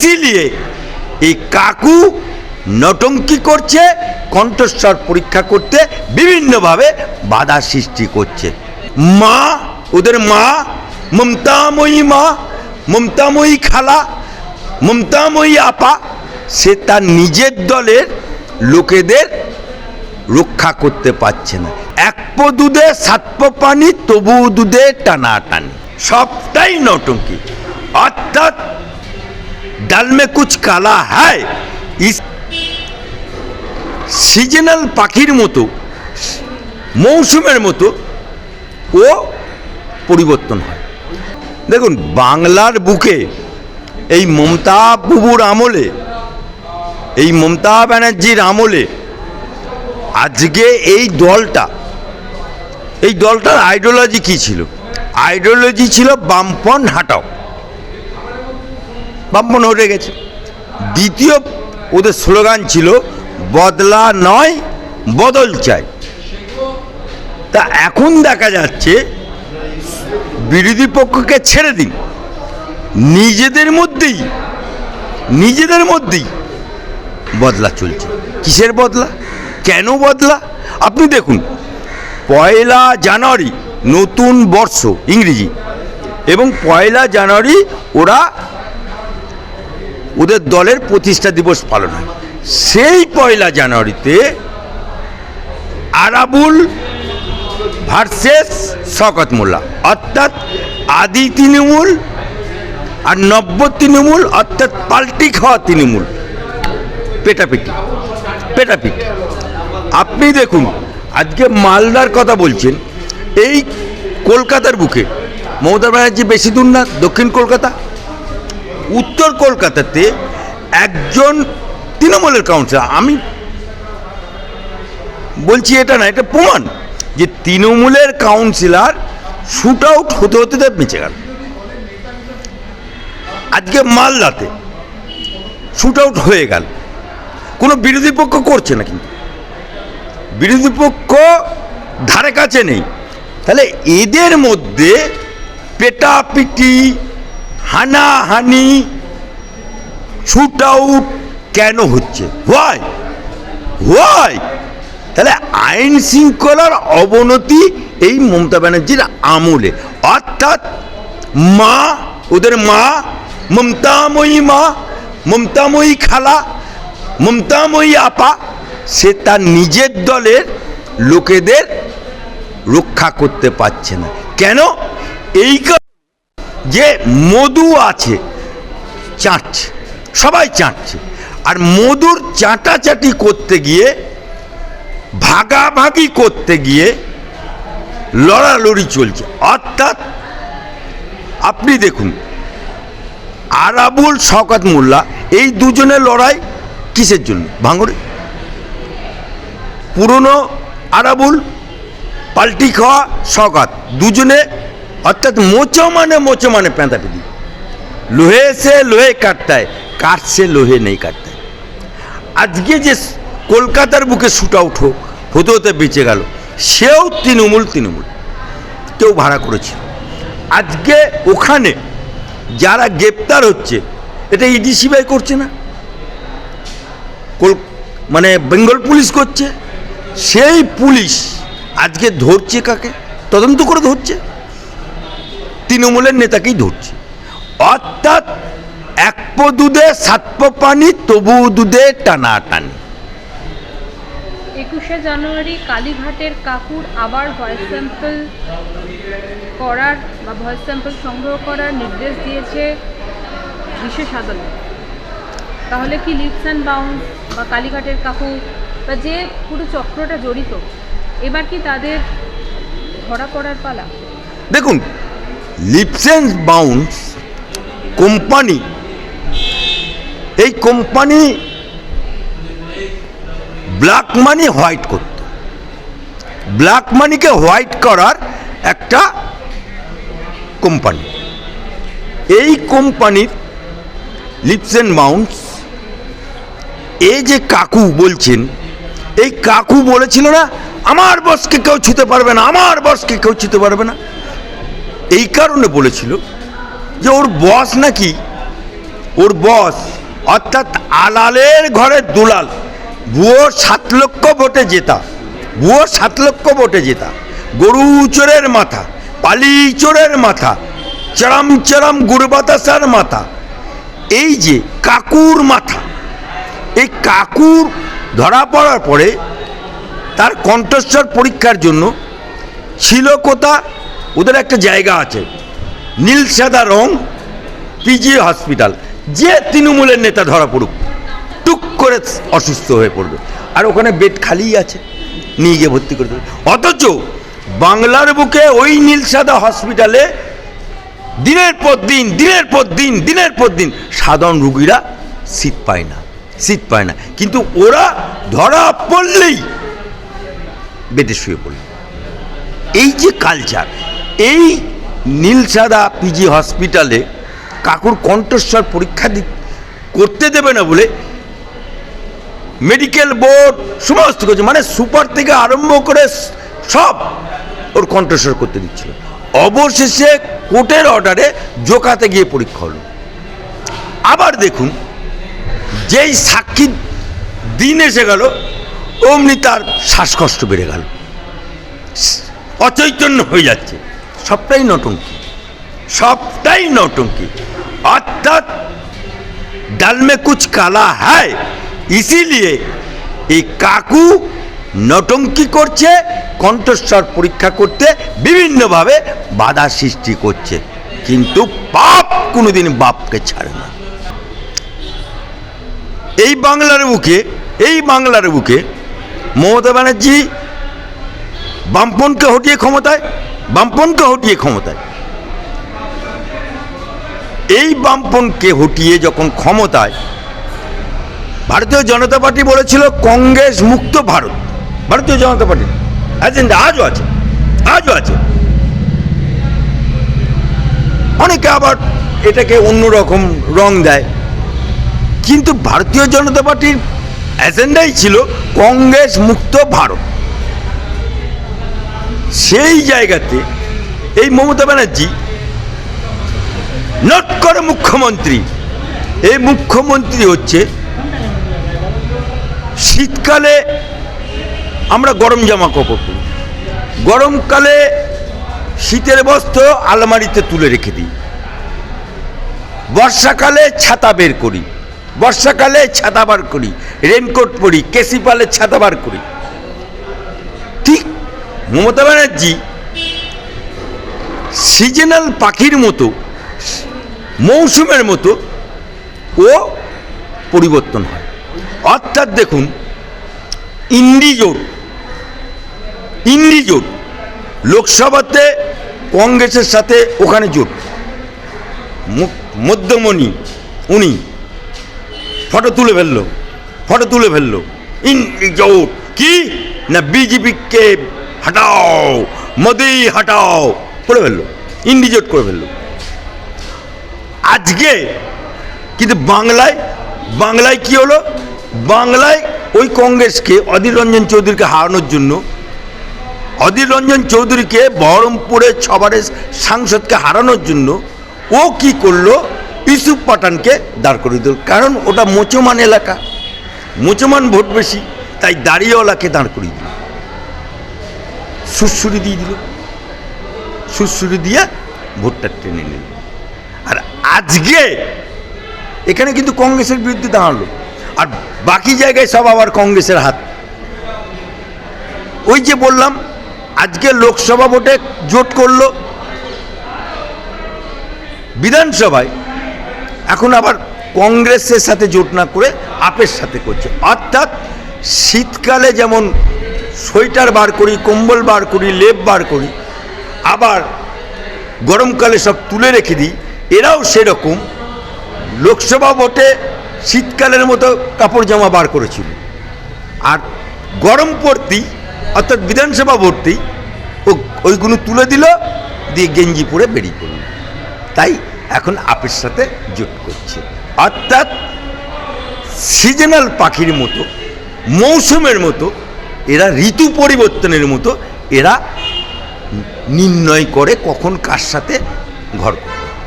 ইসিলিয়ে এই কাকু নটঙ্কি করছে, কণ্ঠস্বর পরীক্ষা করতে বিভিন্নভাবে বাধা সৃষ্টি করছে। মা, ওদের মা, মমতাময়ী মা, মমতাময়ী খালা, মমতাময়ী আপা, সে তার নিজের দলের লোকেদের রক্ষা করতে পারছে না। এক পো দুধে, সাত পো পানি তবু দুধে টানাটানি। সবটাই নটঙ্কি। অর্থাৎ ডাল মে কুচ কালা হ্যায় সিজনাল পাখির মতো মৌসুমের মতো ও পরিবর্তন হয় দেখুন বাংলার বুকে এই মমতা বুবুর আমলে এই মমতা ব্যানার্জির আমলে আজকে এই দলটা এই দলটার আইডিওলজি কি ছিল আইডিওলজি ছিল বামপন হাটাও বামপন হয়ে গেছে। দ্বিতীয় ওদের স্লোগান ছিল, বদলা নয়, বদল চাই। তা এখন দেখা যাচ্ছে, বিরোধী পক্ষকে ছেড়ে দিন। নিজেদের মধ্যেই নিজেদের মধ্যেই বদলা চলছে। কিসের বদলা? কেন বদলা? আপনি দেখুন, পয়লা জানুয়ারি নতুন বর্ষ ইংরেজি, এবং পয়লা জানুয়ারি ওরা ওদের দলের প্রতিষ্ঠা দিবস পালন হয়। সেই পয়লা জানুয়ারিতে আরাবুল ভার্সেস শকত মোল্লা, অর্থাৎ আদি তৃণমূল আর নব্য তৃণমূল, অর্থাৎ পাল্টি খাওয়া তৃণমূল। পেটাপিটি পেটাপিটি। আপনি দেখুন, আজকে মালদার কথা বলছেন, এই কলকাতার বুকে মমতা ব্যানার্জি বেশি দূর না, দক্ষিণ কলকাতা? উত্তর কলকাতাতে একজন তৃণমূলের কাউন্সিলর আমি বলছি এটা না, এটা প্রমাণ যে তৃণমূলের কাউন্সিলর শুট আউট হতে হতে তো বেঁচে গেল। আজকে মালদাতে শুট আউট হয়ে গেল। কোনো বিরোধী পক্ষ করছে না কিন্তু। বিরোধী পক্ষ ধারে কাছে নেই। তাহলে এদের মধ্যে পেটাপিটি হানাহানি শুট আউট কেন হচ্ছে? হোয়াই হোয়াই তাহলে আইন শৃঙ্খলার অবনতি এই মমতা ব্যানার্জির আমলে। অর্থাৎ মা, ওদের মা, মমতাময়ী মা, মমতাময়ী খালা, মমতাময়ী আপা, সে তার নিজের দলের লোকেদের রক্ষা করতে পারছে না। কেন? এই যে মধু আছে, চাটছে, সবাই চাটছে। আর মধুর চাটাচাটি করতে গিয়ে, ভাগাভাগি করতে গিয়ে লড়ালড়ি চলছে। অর্থাৎ, আপনি দেখুন, আরাবুল শওকাত মোল্লা এই দুজনের লড়াই কিসের জন্য? ভাঙড়ে? পুরনো আরাবুল, পাল্টি খাওয়া শওকাত, দুজনে অর্থাৎ মোচো মানে মোচো মানে পেঁদাপিদি লোহে সে লোহে কাটতায়, কাঠ সে লোহে নেই কাটতায়। আজকে যে কলকাতার বুকে শুট আউট হোক হতে হতে বেঁচে গেল, সেও তৃণমূল তৃণমূল, কেউ ভাড়া করেছে আজকে ওখানে যারা গ্রেপ্তার হচ্ছে, এটা ইডি সিবিআই করছে না? মানে বেঙ্গল পুলিশ করছে? সেই পুলিশ আজকে ধরছে কাকে? তদন্ত করে ধরছে? তৃণমূলের নেতাকেই ধরছি। অর্থাৎ এক পো দুধে সাত পো পানি তবু দুধে টানাটানি। একুশে জানুয়ারি কালীঘাটের কাকুর আবার ভয়েস স্যাম্পল করার বা ভয়েস স্যাম্পল সংগ্রহ করার নির্দেশ দিয়েছে বিশেষ আদালত। তাহলে কি লিপস অ্যান্ড বাউন্স বা কালীঘাটের কাকু বা যে পুরো চক্রটা জড়িত এবার কি তাদের ধরা পড়ার পালা? দেখুন লিপসেন্স বাউন্স কোম্পানি এই কোম্পানি ব্ল্যাক মানি হোয়াইট করত। ব্ল্যাক মানিকে হোয়াইট করার একটা কোম্পানি এই কোম্পানির লিপসেন বাউন্স এই যে কাকু বলছেন, এই কাকু বলেছিল না, আমার বসকে কেউ ছুতে পারবে না, আমার বসকে কেউ ছুতে পারবে না। এই কারণে বলেছিল যে ওর বস নাকি, ওর বস, অর্থাৎ আলালের ঘরের দুলাল ভুয়ো সাত লক্ষ ভোটে জেতা, বুয়ো সাত লক্ষ ভোটে জেতা, গরু চোরের মাথা পালি চোরের মাথা, চরম চরম গুড়বাতাসার মাথা, এই যে কাকুর মাথা, এই কাকুর ধরা পড়ার পরে তার কণ্ঠস্বর পরীক্ষার জন্য ছিল কোথা? ওদের একটা জায়গা আছে নীল সাদা রং পিজি হসপিটাল যে তৃণমূলের নেতা ধরা পড়ুক, টুক করে অসুস্থ হয়ে পড়বে। আর ওখানে বেড খালিই আছে, নিয়ে গিয়ে ভর্তি করে দেবে। অথচ বাংলার বুকে ওই নীল সাদা হসপিটালে দিনের পর দিন, দিনের পর দিন, দিনের পর দিন সাধারণ রুগীরা শীত পায় না শীত পায় না। কিন্তু ওরা ধরা পড়লেই বেডে শুয়ে পড়ল। এই যে কালচার এই নীলসাদা পিজি হসপিটালে কাকুর কণ্ঠস্বর পরীক্ষা করতে দেবে না বলে মেডিকেল বোর্ড সমস্ত কিছু মানে সুপার থেকে আরম্ভ করে সব ওর কণ্ঠস্বর করতে দিচ্ছিল। অবশেষে কোর্টের অর্ডারে জোকাতে গিয়ে পরীক্ষা হলো। আবার দেখুন, যেই সাক্ষী দিন এসে গেল, অমনি তার শ্বাসকষ্ট বেড়ে গেল। অচৈতন্য হয়ে যাচ্ছে। সবটাই নটঙ্কি। সবটাই নটঙ্কি। অর্থাৎ ডাল মে কালা হ্যায়, ইসিলিয়ে এই কাকু নটঙ্কি করছে, কণ্ঠস্বর পরীক্ষা করতে বিভিন্নভাবে বাধা সৃষ্টি করছে। কিন্তু পাপ কোনোদিন বাপকে ছাড়ে না। এই বাংলার বুকে, এই বাংলার বুকে মমতা ব্যানার্জি বামপনকে হটিয়ে ক্ষমতায় বামপনকে হটিয়ে ক্ষমতায়। এই বামপনকে হটিয়ে যখন ক্ষমতায়, ভারতীয় জনতা পার্টি বলেছিল কংগ্রেস মুক্ত ভারত। ভারতীয় জনতা পার্টি এজেন্ডা আজও আছে। আজও আছে। অনেকে আবার এটাকে অন্যরকম রং দেয়। কিন্তু ভারতীয় জনতা পার্টির এজেন্ডাই ছিল কংগ্রেস মুক্ত ভারত। সেই জায়গাতে এই মমতা ব্যানার্জি নট করে মুখ্যমন্ত্রী। এই মুখ্যমন্ত্রী হচ্ছে শীতকালে আমরা গরম জামা কাপড় পরি। গরমকালে শীতের বস্ত্র আলমারিতে তুলে রেখে দিই। বর্ষাকালে ছাতা বের করি। বর্ষাকালে ছাতা বার করি। রেনকোট পরি কেসি পালে ছাতা বার করি। মমতা ব্যানার্জি সিজনাল পাখির মতো, মৌসুমের মতো ও পরিবর্তন হয়। অর্থাৎ দেখুন ইন্ডিজোট ইন্ডিজোট লোকসভাতে কংগ্রেসের সাথে ওখানে জোট। মধ্যমণি, উনি ফটো তুলে ফেলল, ফটো তুলে ফেলল। ইন্ডিজোট কি? না বিজেপিকে হটাও মোদি হটাও, করে ফেলল, ইন্ডিজোট করে ফেলল। আজকে কিন্তু বাংলায় বাংলায় কি হলো? বাংলায় ওই কংগ্রেসকে অধীর রঞ্জন চৌধুরীকে হারানোর জন্য, অধীর রঞ্জন চৌধুরীকে বহরমপুরের ছবারের সাংসদকে হারানোর জন্য ও কি করল? ইউসুফ পাঠানকে দাঁড় করিয়ে দিল। কারণ ওটা মোচমান এলাকা, মোচমান ভোট বেশি, তাই দাঁড়িয়েওয়ালাকে দাঁড় করিয়ে দিল। সুরসুরি দিয়ে দিল। সুরসুরি দিয়ে ভোটটা টেনে নিল। আর আজকে এখানে কিন্তু কংগ্রেসের বিরুদ্ধে দাঁড়াল। আর বাকি জায়গায় সব আবার কংগ্রেসের হাত। ওই যে বললাম, আজকে লোকসভা ভোটে জোট করল বিধানসভায়। এখন আবার কংগ্রেসের সাথে জোট না করে আপের সাথে করছে। অর্থাৎ শীতকালে যেমন সোয়েটার বার করি, কম্বল বার করি, লেপ বার করি, আবার গরমকালে সব তুলে রেখে দিই, এরাও সেরকম। লোকসভা ভোটে শীতকালের মতো কাপড় জামা বার করেছিল। আর গরম পড়তেই, অর্থাৎ বিধানসভা ভোটতেই, ও ওইগুলো তুলে দিল, দিয়ে গেঞ্জি পরে বেরিয়ে পড়ল। তাই এখন আপের সাথে জোট করছে। অর্থাৎ সিজনাল পাখির মতো, মৌসুমের মতো এরা ঋতু পরিবর্তনের মতো এরা নির্ণয় করে কখন কার সাথে ঘর